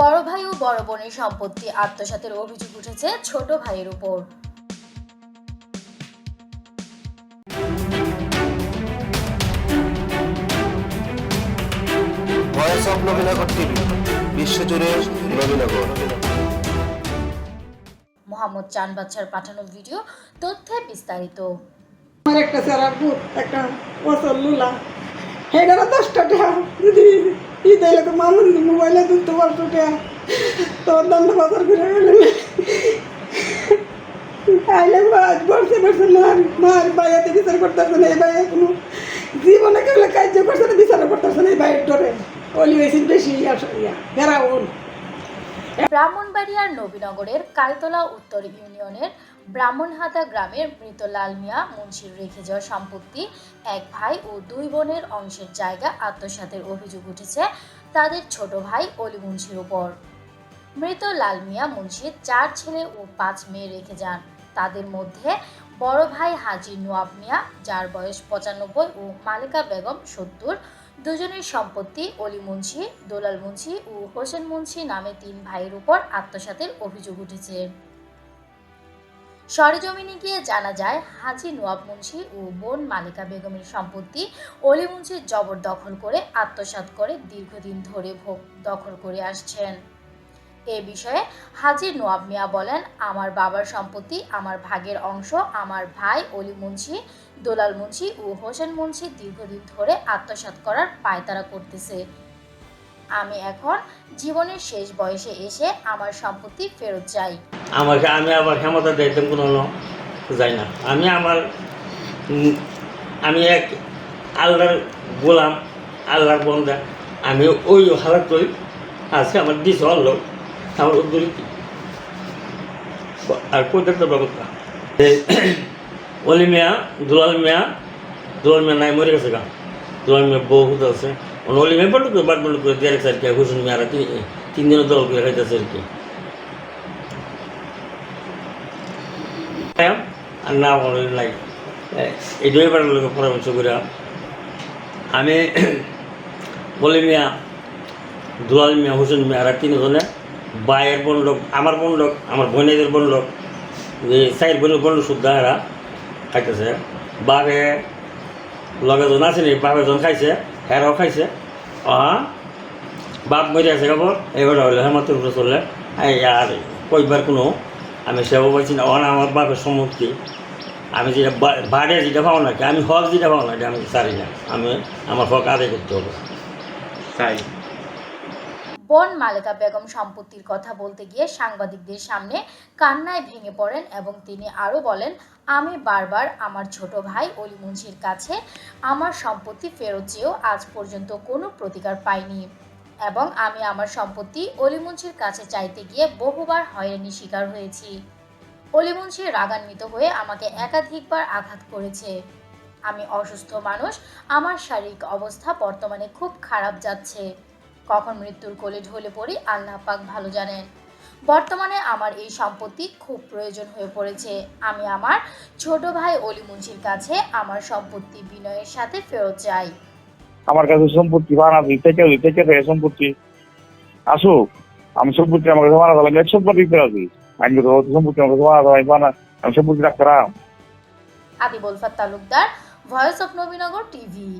বড় ভাই ও বড় বোনের সম্পত্তি আত্মসাতের অভিযোগ উঠেছে ছোট ভাইয়ের উপর। ভয়েস অফ নবীনগর টিভি বিশ্বজুড়ে নবীনগর মোহাম্মদ চান বাচ্চার পাঠানো ভিডিও তথ্যে বিস্তারিত। আমার একটা সারা একটা লুলা হেডারা দশটা যদি তুলতে পারতো টাকা তোর দণ্ড বাজার করে গেলে। আইলে বসে বসে মার মার বাইয়াতে বিচার করতেছে না, এই বাইয়া কোনো জীবনে কেউ কার্য করছে না বিচার না, এই ব্রাহ্মণবাড়িয়ার নবীনগরের কালতলা উত্তর ইউনিয়নের ব্রাহ্মণহাতা গ্রামের মৃত লাল মিয়া, মুন্সির রেখে যাওয়া সম্পত্তি এক ভাই ও দুই বোনের অংশের জায়গা আত্মসাতের অভিযোগ উঠেছে তাদের ছোট ভাই অলি মুন্সির উপর। মৃত লাল মিয়া মুন্সি চার ছেলে ও পাঁচ মেয়ে রেখে যান। তাদের মধ্যে বড় ভাই হাজি নোয়াব মিয়া, যার বয়স পঁচানব্বই ও মালিকা বেগম সত্তর, দুজনের সম্পত্তি অলি মুন্সি দোলাল মুন্সি ও হোসেন মুন্সি নামে তিন ভাইয়ের উপর আত্মসাতের অভিযোগ উঠেছে। সরেজমিনে গিয়ে জানা যায়, হাজি নোয়াব মুন্সি ও বোন মালিকা বেগমের সম্পত্তি অলি মুন্সি জবরদখল করে আত্মসাৎ করে দীর্ঘদিন ধরে ভোগ দখল করে আসছেন। এ বিষয়ে হাজি নোয়াব মিয়া বলেন, আমার বাবার সম্পত্তি, আমার ভাগের অংশ, আমার ভাই অলি মুন্সি, দোলাল মুন্সি ও হোসেন মুন্সি দীর্ঘদিন ধরে আত্মসাৎ করার পায়তারা করতেছে। আমি এখন জীবনের শেষ বয়সে এসে আমার সম্পত্তি ফেরত চাই। আমাকে, আমি আবার ক্ষমতা দিতাম কোনো যাই না। আমি আমার আমি এক আল্লাহর গোলাম, আল্লাহর বন্দা। আমি ওই হালাত করি, আজকে আমার দিস হলো আমার উদ্দুরি আর প্রত্যেকটা ব্যবস্থা। অলি মিয়া, দুলাল মিয়া দুলাল মিয়া নাই, মরে গেছে গা। দুলাল মিয়া বহুত আছে। অলি মিয়া বাট করে বাট বাট করে দিয়ে রাখছে আর কি হুসুন মিয়ারা তিন দিনের দল করে খাইতেছে আর কি। আর না বলে নাই। এই দুই বার লোকের পরামর্শ করে আমি বলি মিয়া, দুলাল মিয়া, হোসেন মিয়া আর তিনজনে বাইয়ের বন্ধক আমার বন্ধক আমার বোনেদের বন্ধক সাইড বোনের বন্ধক শুদ্ধ এরা খাইতেছে। বাঘে লগে জন আছে নি, বাপে জন খাইছে, হেরাও খাইছে। বাপ মরে আছে খবর এবার হলে হেমাতের উপরে চললে। আর কইবার কোনো, আমি সেব পাইছি না, অন আমার বাপের সম্মতি আমি যেটা বাড়ে যেটা পাও নাকি, আমি হক যেটা পাও না এটা আমি চারি না আমি আমার হক আদায় করতে হবে। তাই বোন মালিকা বেগম সম্পত্তির কথা বলতে গিয়ে সাংবাদিকদের সামনে কান্নায় ভেঙে পড়েন এবং তিনি আরও বলেন, আমি বারবার আমার ছোট ভাই অলি মুন্সির কাছে আমার সম্পত্তি ফেরত চেয়েও আজ পর্যন্ত কোনো প্রতিকার পাইনি এবং আমি আমার সম্পত্তি অলি মুন্সির কাছে চাইতে গিয়ে বহুবার হয়রানির শিকার হয়েছি। অলি মুন্সি রাগান্বিত হয়ে আমাকে একাধিকবার আঘাত করেছে। আমি অসুস্থ মানুষ, আমার শারীরিক অবস্থা বর্তমানে খুব খারাপ যাচ্ছে। কখন মৃত্যুর কোলে ঢলে পড়ি আল্লাহ পাক ভালো জানেন। বর্তমানে আমার এই সম্পত্তি খুব প্রয়োজন হয়ে পড়েছে। আমি আমার ছোট ভাই অলি মুন্সির কাছে আমার সম্পত্তি বিনয়ের সাথে ফেরত চাই। আমার কাছে সম্পত্তি বানাবি থেকে ওই থেকে থেকে সম্পত্তি। আসুক আমি সম্পত্তি আমার কাছে বানাতে আমি এক সম্পত্তি দিতে রাজি। আমি সম্পত্তি আমার কাছে বানাতে আমি বানা আমি সম্পত্তি রাখতাম Adibul Fat Talukdar voice of Nabinagar TV